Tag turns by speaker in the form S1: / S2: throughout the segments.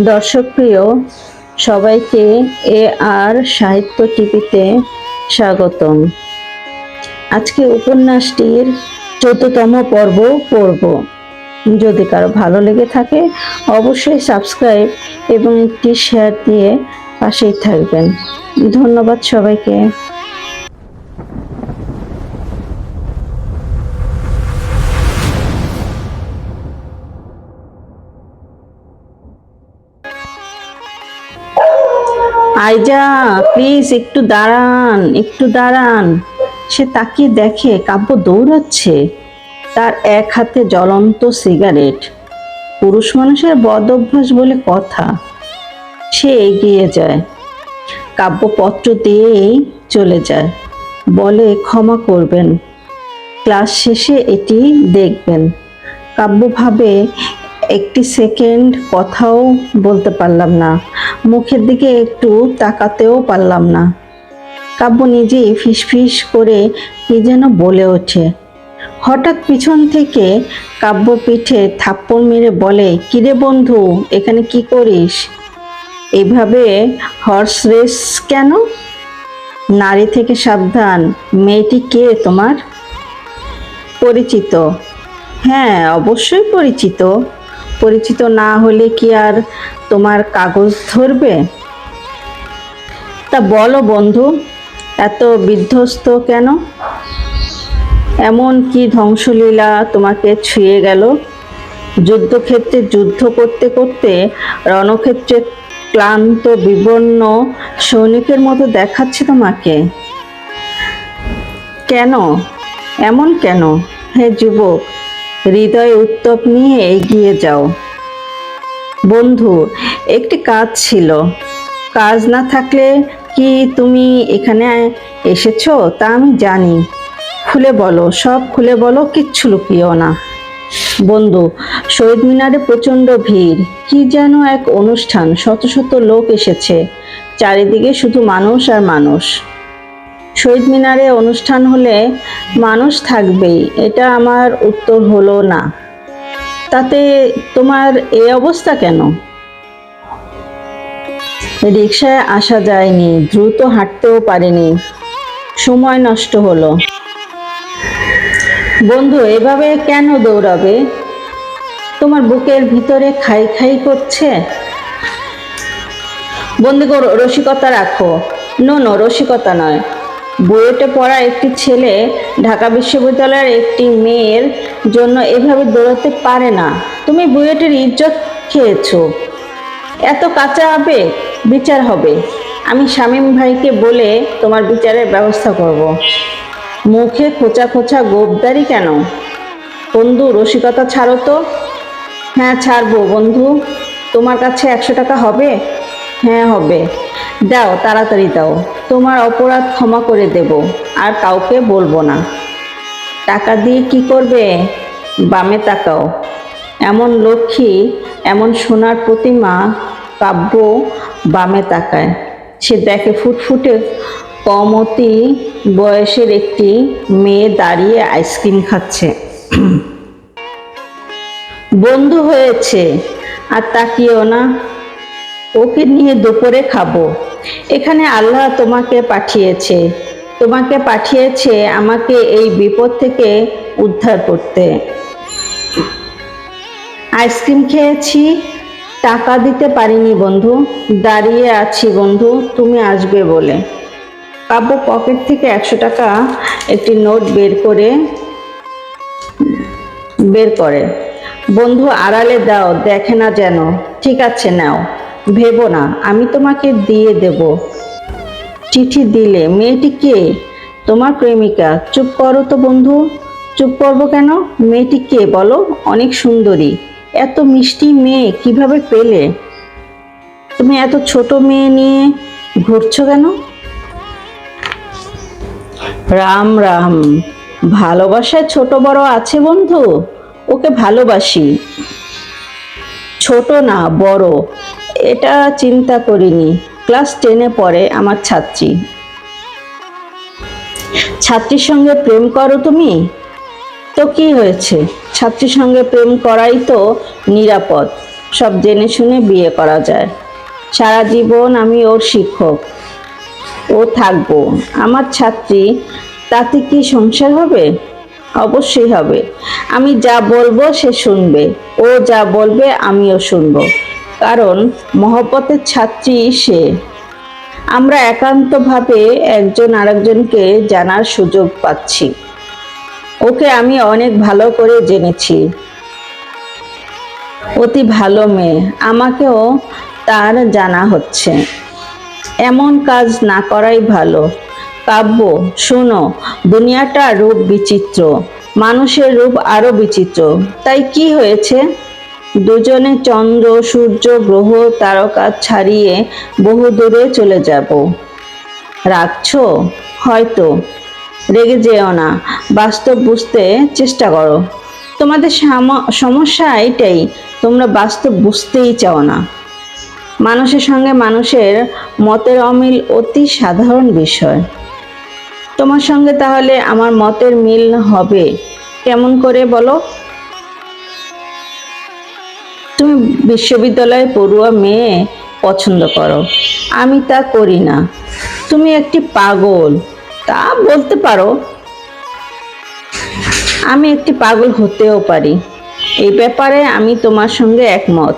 S1: দর্শক প্রিয়, সবাইকে এ আর সাহিত্য টিভিতে স্বাগতম। আজকে উপন্যাসটির চোদ্দতম পর্ব পড়ব। যদি কারও ভালো লেগে থাকে, অবশ্যই সাবস্ক্রাইব এবং একটি শেয়ার দিয়ে পাশেই থাকবেন। ধন্যবাদ সবাইকে। আইজা প্লিজ একটু দাঁড়ান একটু দাঁড়ান। সে তাকিয়ে দেখে কাব্য দৌড়াচ্ছে। তার এক হাতে জ্বলন্ত সিগারেট পুরুষ মানুষের বদ অভ্যাস বলে কথা। সে এগিয়ে যায়। কাব্য পত্র দিয়েই চলে যায়। বলে, ক্ষমা করবেন। ক্লাস শেষে এটি দেখবেন। কাব্য ভাবে একটি সেকেন্ড কথাও বলতে পারলাম না। মুখের দিকে একটু তাকাতেও পারলাম না। কাব্য নিজেই ফিসফিস করে কি যেন বলে ওঠে। হঠাৎ পিছন থেকে কাব্য পিঠে থাপ্পড় মেরে বলে, কিরে বন্ধু, এখানে কি করিস? এভাবে হর্স রেস কেন? নারী থেকে সাবধান, মেয়েটি কে তোমার? পরিচিত। হ্যাঁ অবশ্যই পরিচিত। পরিচিত না হলে কি আর তোমার কাগজ ধরবে? তা বলো বন্ধু, এত বিধ্বস্ত কেন? এমন কি ধ্বংসলীলা তোমাকে ছুঁয়ে গেল? যুদ্ধক্ষেত্রে যুদ্ধ করতে করতে রণক্ষেত্রে ক্লান্ত, বিবর্ণ সৈনিকের মতো দেখাচ্ছে তোমাকে। কেন? এমন কেন? হে যুবক হৃদয় উত্তপ নিয়ে এগিয়ে যাও। বন্ধু, একটি কাজ ছিল। কাজ না থাকলে কি তুমি এখানে এসেছ তা আমি জানি। খুলে বলো, সব খুলে বলো, কিচ্ছু লুকিও না। বন্ধু, শহীদ মিনারে প্রচণ্ড ভিড়। কি যেন এক অনুষ্ঠান, শত শত লোক এসেছে। চারিদিকে শুধু মানুষ আর মানুষ। শহীদ মিনারে অনুষ্ঠান হলে মানুষ থাকবেই, এটা আমার উত্তর হলো না। তাতে তোমার এ অবস্থা কেন? রিক্সায় আসা যায়নি, দ্রুত হাঁটতেও পারিনি, সময় নষ্ট হলো। বন্ধু, এভাবে কেন দৌড়াবে? তোমার বুকের ভিতরে খাই খাই করছে? করো রসিকতা রাখো। নো নো, রসিকতা নয়। বুয়েটে পড়া একটি ছেলে ঢাকা বিশ্ববিদ্যালয়ের একটি মেয়ের জন্য এভাবে দৌড়াতে পারে না। তুমি বুয়েটের ইজ্জত খেয়েছো। এত কাঁচা হবে বিচার হবে। আমি শামীম ভাইকে বলে তোমার বিচারের ব্যবস্থা করব। মুখে খোঁচা খোঁচা গোপদারি কেন? বন্ধু, রসিকতা ছাড়ো তো। হ্যাঁ ছাড়বো। বন্ধু, তোমার কাছে একশো টাকা হবে? হ্যাঁ হবে। দাও, তাড়াতাড়ি দাও। তোমার অপরাধ ক্ষমা করে দেব, আর কাউকে বলব না। টাকা দিয়ে কি করবে? বামে তাকাও। এমন লক্ষ্মী, এমন সোনার প্রতিমা কাব্য বামে তাকায়। সে দেখে ফুটফুটে কমতি বয়সের একটি মেয়ে দাঁড়িয়ে আইসক্রিম খাচ্ছে। বন্ধু হয়েছে, আর তাকিয়েও না। ওকে নিয়ে দুপুরে খাব। এখানে আল্লাহ তোমাকে পাঠিয়েছে। তোমাকে পাঠিয়েছে আমাকে এই বিপদ থেকে উদ্ধার করতে। আইসক্রিম খেয়েছি, টাকা দিতে পারিনি বন্ধু। দাঁড়িয়ে আছি বন্ধু, তুমি আসবে বলে। কাব্য পকেট থেকে একশো টাকা একটি নোট বের করে বের করে। বন্ধু আড়ালে দাও, দেখে না যেন। ঠিক আছে, নাও। ভেবো না, আমি তোমাকে দিয়ে দেব। চিঠি দিলে, মেয়েটি কে? তোমার প্রেমিকা। চুপ করো তো বন্ধু। চুপ করব কেন? মেয়েটি কে বলো? অনেক সুন্দরী। এত মিষ্টি মেয়ে কীভাবে পেলে? তুমি এত ছোট মেয়ে নিয়ে ঘুরছো কেন? রাম রাম। ভালোবাসায় ছোট বড় আছে বন্ধু? ওকে ভালোবাসি। ছোট না, বড়। এটা চিন্তা করিনি। ক্লাস টেনে পড়ে আমার ছাত্রী। ছাত্রীর সঙ্গে প্রেম করো তুমি? তো কি হয়েছে? ছাত্রীর সঙ্গে প্রেম করাই তো নিরাপদ। সব জেনে শুনে বিয়ে করা যায়। সারা জীবন আমি ওর শিক্ষক। ও থাকব। আমার ছাত্রী, তাতে কি সংসার হবে? অবশ্যই হবে। আমি যা বলব সে শুনবে। ও যা বলবে আমিও শুনব। কারণ মহব্বতের ছাত্রী সে। আমরা একান্তভাবে একজন আরেকজনকে জানার সুযোগ পাচ্ছি। ওকে আমি অনেক ভালো করে জেনেছি। অতি ভালো মেয়ে, আমাকেও তার জানা হচ্ছে। এমন কাজ না করাই ভালো। কাব্য, শোনো, দুনিয়াটা রূপ বিচিত্র। মানুষের রূপ আরও বিচিত্র। তাই কি হয়েছে? দুজনে চন্দ্র, সূর্য, গ্রহ, তারকা ছাড়িয়ে বহু দূরে চলে যাব। রাখছো? হয়তো। রেগে যেও না। বাস্তব বুঝতে চেষ্টা করো। তোমাদের সমস্যা এটাই, তোমরা বাস্তব বুঝতেই চাও না। মানুষের সঙ্গে মানুষের মতের অমিল অতি সাধারণ বিষয়। তোমার সঙ্গে তাহলে আমার মতের মিল হবে। কেমন করে বলো? তুমি বিশ্ববিদ্যালয়ে পড়ুয়া মেয়ে পছন্দ করো। আমি তা করি না। তুমি একটি পাগল। তা বলতে পারো। আমি একটি পাগল হতেও পারি। এই ব্যাপারে আমি তোমার সঙ্গে একমত।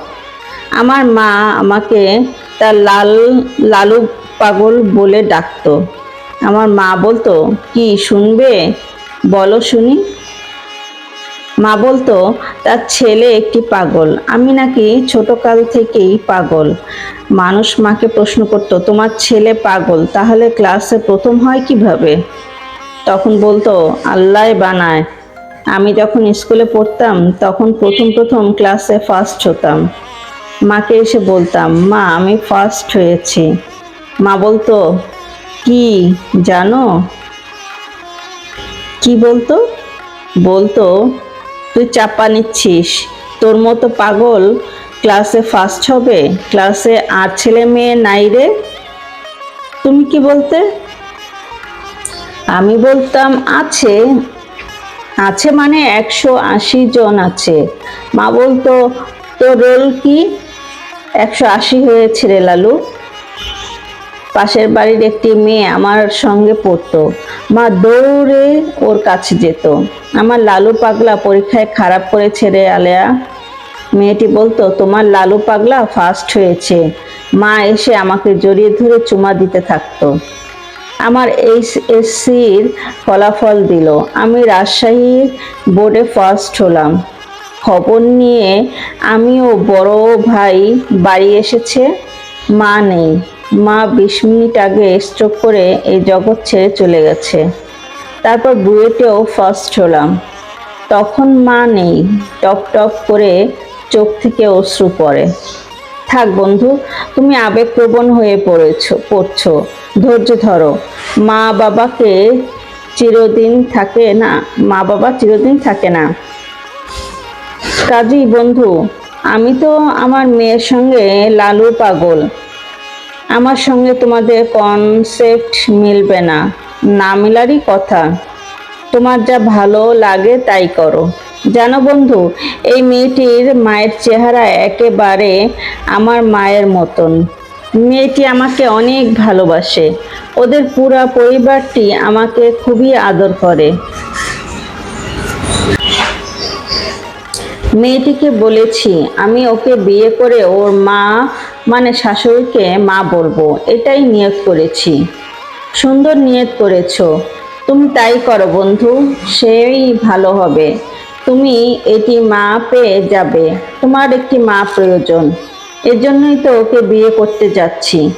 S1: আমার মা আমাকে তার লাল, লালু পাগল বলে ডাকতো। আমার মা বলতো, কি শুনবে? বলো শুনি। মা বলতো, তার ছেলে একটি পাগল। আমি নাকি ছোটকাল থেকেই পাগল। মানুষ মাকে প্রশ্ন করতো, তোমার ছেলে পাগল, তাহলে ক্লাসে প্রথম হয় কীভাবে? তখন বলতো, আল্লাহ বানায়। আমি যখন স্কুলে পড়তাম, তখন প্রথম প্রথম ক্লাসে ফার্স্ট হতাম। মাকে এসে বলতাম, মা, আমি ফার্স্ট হয়েছি। মা বলতো, কি, জানো? কি বলতো? বলতো তুই চাপা নিচ্ছিস? তোর মতো পাগল ক্লাসে ফার্স্ট হবে? ক্লাসে আর ছেলে মেয়ে নাই রে। তুমি কি বলতে? আমি বলতাম আছে। আছে মানে একশো আশি জন আছে। মা বলতো, তোর রোল কি? একশো আশি হয়েছে রে লালু। পাশের বাড়ির একটি মেয়ে আমার সঙ্গে পড়তো। মা দৌড়ে ওর কাছে যেত। আমার লালু পাগলা পরীক্ষায় খারাপ করে ছেড়ে আলেয়া। মেয়েটি বলতো, তোমার লালু পাগলা ফার্স্ট হয়েছে। মা এসে আমাকে জড়িয়ে ধরে চুমা দিতে থাকতো। আমার এইচ এসসির ফলাফল দিল। আমি রাজশাহী বোর্ডে ফার্স্ট হলাম। খবর নিয়ে আমিও বড় ভাই বাড়ি এসেছে। মা নেই। মা বিশ মিনিট আগে স্ট্রোক করে এই জগৎ ছেড়ে চলে গেছে। তারপর বুয়েটেও ফার্স্ট হলাম। তখন মা নেই, টপ টপ করে চোখ থেকে অশ্রু পড়ে। থাক বন্ধু, তুমি আবেগপ্রবণ হয়ে পড়েছো, পড়ছো। ধৈর্য ধরো। মা বাবাকে চিরদিন থাকে না, মা বাবা চিরদিন থাকে না। কাজী বন্ধু, আমি তো আমার মেয়ের সঙ্গে লালু পাগল। আমার সঙ্গে তোমাদের কনসেপ্ট মিলবে না। না মিলারই কথা। তোমার যা ভালো লাগে তাই করো। জানো বন্ধু, এই মেয়েটির মায়ের চেহারা একেবারে আমার মায়ের মতন। মেয়েটি আমাকে অনেক ভালোবাসে। ওদের পুরা পরিবারটি আমাকে খুবই আদর করে। মেয়েটিকে বলেছি, আমি ওকে বিয়ে করে ওর মা মানে শাশুড়িকে মা বলব, এটাই নিয়ত করেছি। সুন্দর নিয়ত করেছ। তুমি তাই করো বন্ধু, সেই ভালো হবে। তুমি এটি মা পেয়ে যাবে। তোমার একটি মা প্রয়োজন। এজন্যই তো ওকে বিয়ে করতে যাচ্ছি।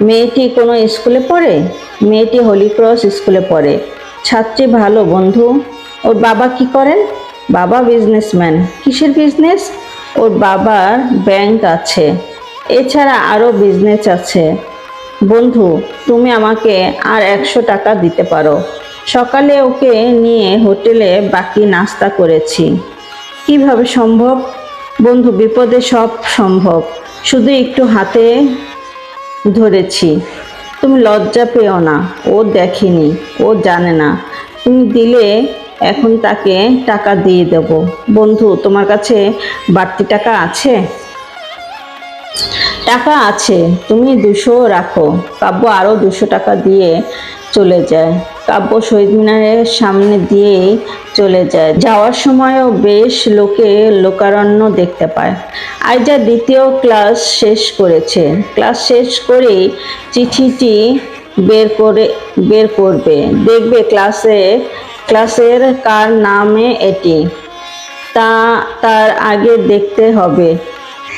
S1: মেয়েটি কোনো স্কুলে পড়ে? মেয়েটি হলিক্রস স্কুলে পড়ে। ছাত্রী ভালো বন্ধু। ওর বাবা কি করেন? বাবা বিজনেসম্যান কিসের বিজনেস ওর বাবার ব্যাংক আছে। এছাড়া আরও বিজনেস আছে। বন্ধু, তুমি আমাকে আর একশো টাকা দিতে পারো। সকালে ওকে নিয়ে হোটেলে বাকি নাস্তা করেছি। কীভাবে সম্ভব? বন্ধু, বিপদে সব সম্ভব। শুধু একটু হাতে ধরেছি। তুমি লজ্জা পেও না, ও দেখেনি, ও জানে না। তুমি দিলে, এখন তাকে টাকা দিয়ে দেব। বন্ধু, তোমার কাছে বাড়তি টাকা আছে? টাকা আছে, তুমি দুশো রাখো। কাব্য আরও দুশো টাকা দিয়ে চলে যায়। কাব্য শহীদ মিনারের সামনে দিয়েই চলে যায়। যাওয়ার সময়ও বেশ লোকে লোকারণ্য দেখতে পায়। আইজা দ্বিতীয় ক্লাস শেষ করেছে। ক্লাস শেষ করেই চিঠিটি বের করে, বের করবে। দেখবে ক্লাসে, ক্লাসের কার নামে এটি। তা, তার আগে দেখতে হবে।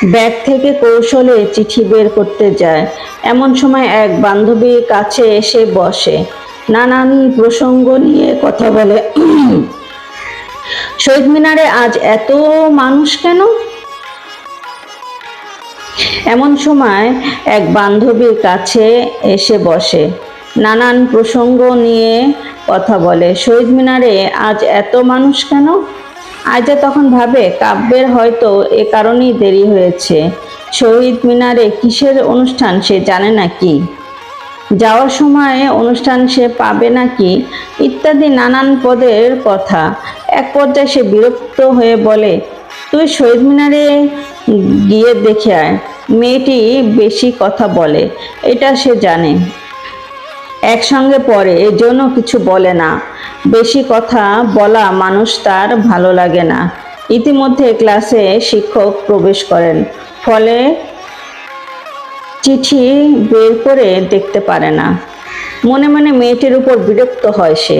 S1: ব্যাগ থেকে কৌশলে চিঠি বের করতে যায়। এমন সময় এক বান্ধবীর কাছে এসে বসে। নানান প্রসঙ্গ নিয়ে কথা বলে। শহীদ মিনারে আজ এত মানুষ কেন? এমন সময় এক বান্ধবীর কাছে এসে বসে। নানান প্রসঙ্গ নিয়ে কথা বলে। শহীদ মিনারে আজ এত মানুষ কেন? আজা তখন ভাবে, কাব্যের হয়তো এ কারণেই দেরি হয়েছে। শহীদ মিনারে কিসের অনুষ্ঠান সে জানে না কি? যাওয়ার সময় অনুষ্ঠান সে পাবে নাকি ইত্যাদি নানান পদের কথা। এক পর্যায়ে সে বিরক্ত হয়ে বলে, তুই শহীদ মিনারে গিয়ে দেখে আয়। মেয়েটি বেশি কথা বলে, এটা সে জানে। একসঙ্গে পড়ে এর জন্য কিছু বলে না। বেশি কথা বলা মানুষ তার ভালো লাগে না। ইতিমধ্যে ক্লাসে শিক্ষক প্রবেশ করেন, ফলে চিঠি বের করে দেখতে পারে না। মনে মনে মেয়েটির উপর বিরক্ত হয় সে।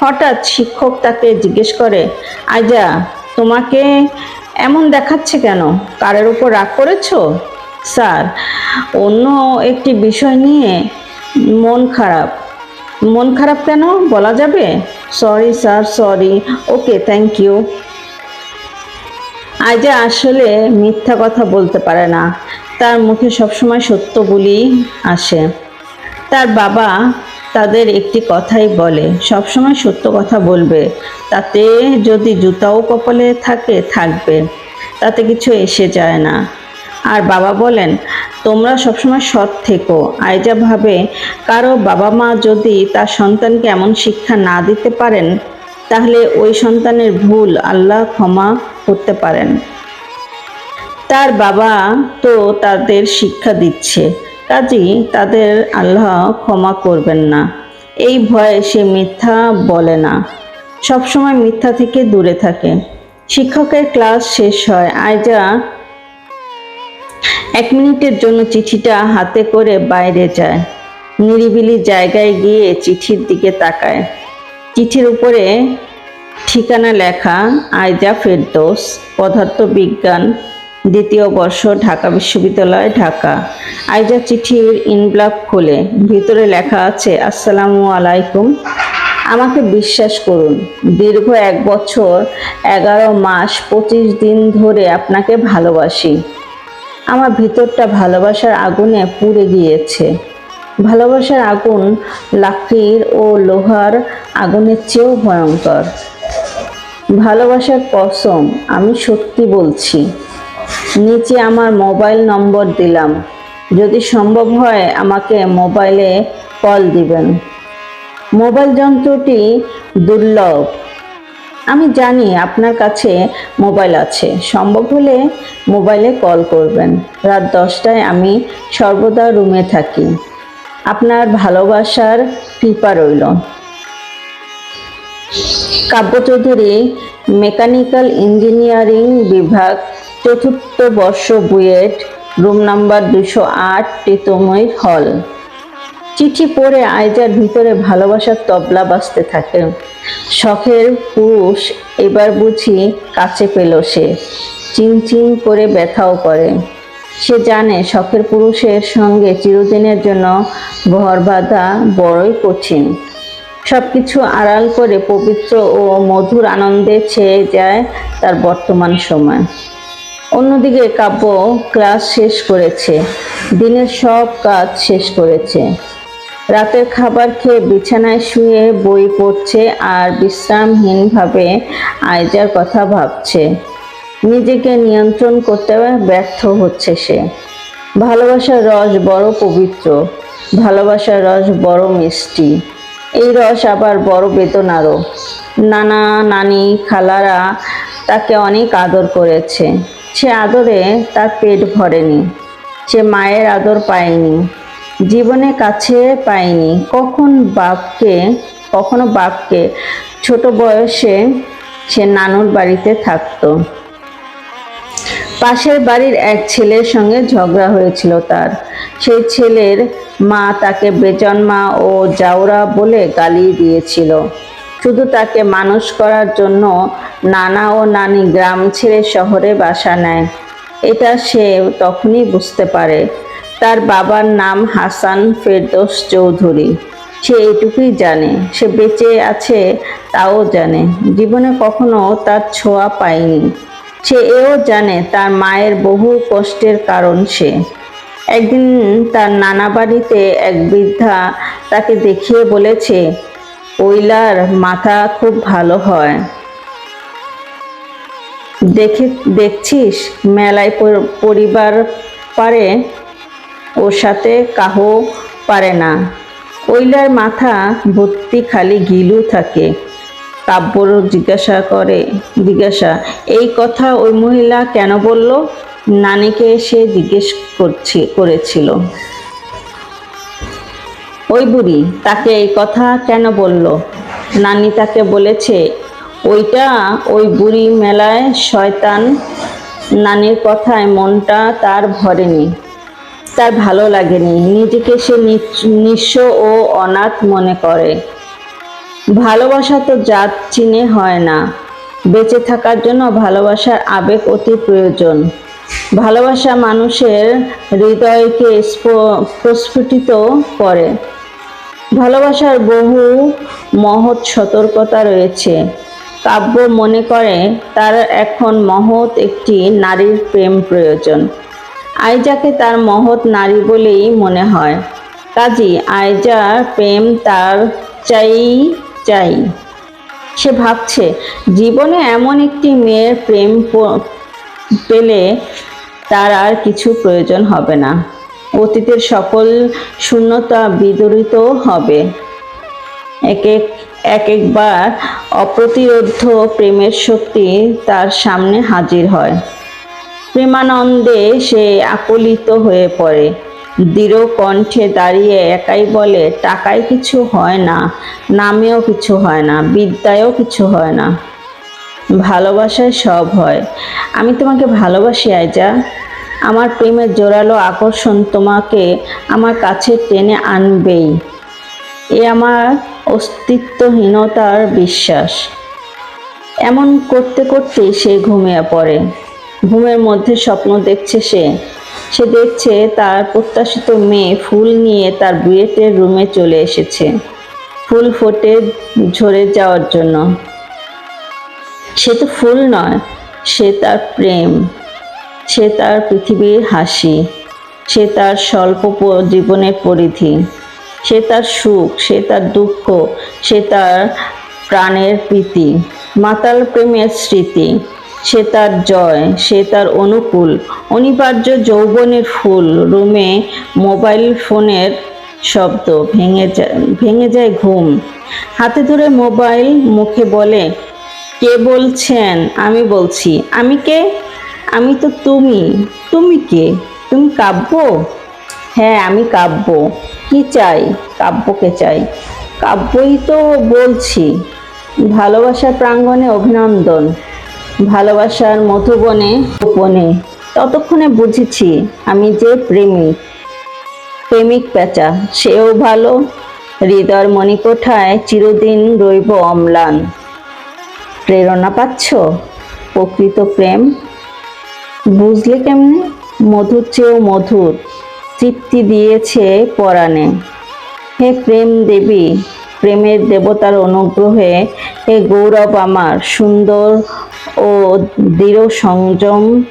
S1: হঠাৎ শিক্ষক তাকে জিজ্ঞেস করে আজা তোমাকে এমন দেখাচ্ছে কেন? কারের উপর রাগ করেছ? স্যার, অন্য একটি বিষয় নিয়ে মন খারাপ। মন খারাপ কেন? বলা যাবে? Sorry sir sorry okay thank you আজা আসলে মিথ্যা কথা বলতে পারে না। তার মুখে সবসময় সত্য বলি আসে। তার বাবা তাদের একটি কথাই বলে। সবসময় সত্য কথা বলবে। তাতে যদি জুতাও কপালে থাকে, থাকবে। তাতে কিছু এসে যায় না। আর বাবা বলেন, তোমরা সবসময় সৎ থেকো। আয়জা ভাবে, কারও বাবা মা যদি তার সন্তানকে এমন শিক্ষা না দিতে পারেন, তাহলে ওই সন্তানের ভুল আল্লাহ ক্ষমা করতে পারেন। তার বাবা তো তাদের শিক্ষা দিচ্ছে, কাজেই তাদের আল্লাহ ক্ষমা করবেন না। এই ভয়ে সে মিথ্যা বলে না। সবসময় মিথ্যা থেকে দূরে থাকে। শিক্ষকের ক্লাস শেষ হয় আয়জা এক মিনিটের জন্য চিঠিটা হাতে করে বাইরে যায়। নিরিবিলি জায়গায় গিয়ে চিঠির দিকে তাকায়। চিঠির উপরে ঠিকানা লেখা আয়জা ফেরদৌস পদার্থ বিজ্ঞান দ্বিতীয় বর্ষ, ঢাকা বিশ্ববিদ্যালয়, ঢাকা। আয়জা চিঠির ইনব্লক খোলে, ভিতরে লেখা আছে, আসসালামু আলাইকুম। আমাকে বিশ্বাস করুন, দীর্ঘ এক বছর, এগারো মাস, পঁচিশ দিন ধরে আপনাকে ভালোবাসি। আমার ভিতরটা ভালোবাসার আগুনে পুড়ে গিয়েছে। ভালোবাসার আগুন লাকড়ির ও লোহার আগুনের চেয়েও ভয়ঙ্কর। ভালোবাসার কসম, আমি সত্যি বলছি। নিচে আমার মোবাইল নম্বর দিলাম। যদি সম্ভব হয়, আমাকে মোবাইলে কল দিবেন। মোবাইল যন্ত্রটি দুর্লভ। আমি জানি আপনার কাছে মোবাইল আছে। সম্ভব হলে মোবাইলে কল করবেন। রাত দশটায় আমি সর্বদা রুমে থাকি। আপনার ভালোবাসার কৃপা রইল। কাব্য চৌধুরী মেকানিক্যাল ইঞ্জিনিয়ারিং বিভাগ, চতুর্থ বর্ষ বুয়েট, রুম নাম্বার দুশো আট টিতময় হল। চিঠি পড়ে আয়জার ভিতরে ভালোবাসার তবলা বাজতে থাকে। শখের পুরুষ এবার বুঝি কাছে পেল সে। চিনচিন করে ব্যথাও করে। সে জানে শখের পুরুষের সঙ্গে চিরদিনের জন্য ঘর বাঁধা বড়ই কঠিন। সবকিছু আড়াল করে পবিত্র ও মধুর আনন্দে ছেয়ে যায় তার বর্তমান সময়। অন্যদিকে কাব্য ক্লাস শেষ করেছে। দিনের সব কাজ শেষ করেছে। রাতের খাবার খেয়ে বিছানায় শুয়ে বই পড়ছে আর বিশ্রামহীনভাবে আয়জার কথা ভাবছে। নিজেকে নিয়ন্ত্রণ করতে ব্যর্থ হচ্ছে সে। ভালোবাসার রস বড় পবিত্র, ভালোবাসার রস বড় মিষ্টি। এই রস আবার বড় বেদনারও। নানা নানি খালারা তাকে অনেক আদর করেছে। সে আদরে তার পেট ভরেনি। সে মায়ের আদর পায়নি। জীবনে কাছে পায়নি কখন বাপকে, কখনো বাপকে, ছোট বয়সে সে নানুর বাড়িতে থাকতো। পাশের বাড়ির এক ছেলের সঙ্গে ঝগড়া হয়েছিল তার। সেই ছেলের মা তাকে বেজন্মা ও জাউরা বলে গালি দিয়েছিল। শুধু তাকে মানুষ করার জন্য নানা ও নানি গ্রাম ছেড়ে শহরে বাসা নেয়। এটা সে তখনই বুঝতে পারে। তার বাবার নাম হাসান ফেরদৌস চৌধুরী। সে এটুকুই জানে। সে বেঁচে আছে তাও জানে। জীবনে কখনো তার ছোঁয়া পায়নি। সে এও জানে তার মায়ের বহু কষ্টের কারণ সে। একদিন তার নানা বাড়িতে এক বৃদ্ধা তাকে দেখিয়ে বলেছে ওইলার মাথা খুব ভালো হয়। দেখে, দেখছিস? মেলায় পরিবার পারে ওর সাথে কাহো পারে না। ওইলার মাথা ভর্তি খালি গিলু থাকে। কাব্যর জিজ্ঞাসা করে, জিজ্ঞাসা, এই কথা ওই মহিলা কেন বলল? নানিকে সে জিজ্ঞেস করছে, করেছিল। ওই বুড়ি, তাকে এই কথা কেন বলল? নানি তাকে বলেছে, ওইটা ওই বুড়ি মেলায় শয়তান নানির কথায় মনটা তার ভরেনি। তার ভালো লাগেনি। নিজেকে সে নিঃস্ব ও অনাথ মনে করে। ভালোবাসা তো জাত চিনে হয় না। বেঁচে থাকার জন্য ভালোবাসার আবেগ অতি প্রয়োজন। ভালোবাসা মানুষের হৃদয়কে প্রস্ফুটিত করে। ভালোবাসার বহু মহৎ সতর্কতা রয়েছে। কাব্য মনে করে, তার এখন মহৎ একটি নারীর প্রেম প্রয়োজন। আইজাকে তার মহৎ নারী বলেই মনে হয়। কাজী আইজার প্রেম তার চাই চাই। সে ভাবছে, জীবনে এমন একটি মেয়ের প্রেম পেলে তার আর কিছু প্রয়োজন হবে না। অতীতের সকল শূন্যতা বিদরিত হবে। এক এক এক একবার অপ্রতিরোধ প্রেমের শক্তি তার সামনে হাজির হয়। প্রেমানন্দে সে আকলিত হয়ে পড়ে। দৃঢ় কণ্ঠে দাঁড়িয়ে একাই বলে, টাকায় কিছু হয় না, নামেও কিছু হয় না, বিদ্যায়ও কিছু হয় না। ভালোবাসায় সব হয়। আমি তোমাকে ভালোবাসি, আইজা। আমার প্রেমের জোরালো আকর্ষণ তোমাকে আমার কাছে টেনে আনবেই। এ আমার অস্তিত্বহীনতার বিশ্বাস। এমন করতে করতে সে ঘুমিয়ে পড়ে। ঘুমের মধ্যে স্বপ্ন দেখছে সে। সে দেখছে তার প্রত্যাশিত মেয়ে ফুল নিয়ে তার বুয়েটের রুমে চলে এসেছে। ফুল ফোটে ঝরে যাওয়ার জন্য। সে তো ফুল নয়, সে তার প্রেম। সে তার পৃথিবীর হাসি। সে তার স্বল্প জীবনের পরিধি। সে তার সুখ, সে তার দুঃখ, সে তার প্রাণের প্রীতি, মাতাল প্রেমের স্মৃতি। সে তার জয়, সে তার অনুকূল। অনিবার্য যৌবনের ফুল রুমে মোবাইল ফোনের শব্দ ভেঙে যায় ভেঙে যায় ঘুম। হাতে ধরে মোবাইল মুখে বলে, কে বলছেন? আমি বলছি, আমি কে? আমি তো তুমি। তুমি কে? তুমি কাব্য? হ্যাঁ আমি কাব্য। কি চাই? কাব্যকে চাই। কাব্যই তো বলছি। ভালোবাসার প্রাঙ্গণে অভিনন্দন। ভালোবাসার মধুবনে গোপনে ততক্ষণে বুঝেছি আমি যে প্রেমিক। প্রেমিক পেঁচা, সেও ভালো। হৃদয়ের মণিকোঠায় চিরদিন রইব অম্লান। প্রেরণা পাচ্ছ? প্রকৃত প্রেম? বুঝলে কেমনে? মধুর চেয়েও মধুর। তৃপ্তি দিয়েছে পরাণে। হে প্রেম দেবী, প্রেমের দেবতার অনুগ্রহে হে গৌরব আমার, সুন্দর ও দৃঢ় সংযম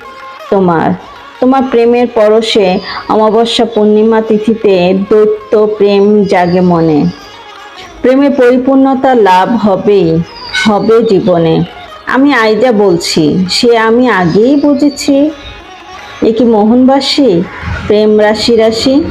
S1: তোমার। তোমার প্রেমের পরশে অমাবস্যা পূর্ণিমা তিথিতে দৈত্য প্রেম জাগে মনে। প্রেমে পরিপূর্ণতা লাভ হবেই, হবে জীবনে। আমি আইজা বলছি, সে আমি আগেই বুঝেছি। এ কি মোহনবাসী? প্রেম রাশি রাশি?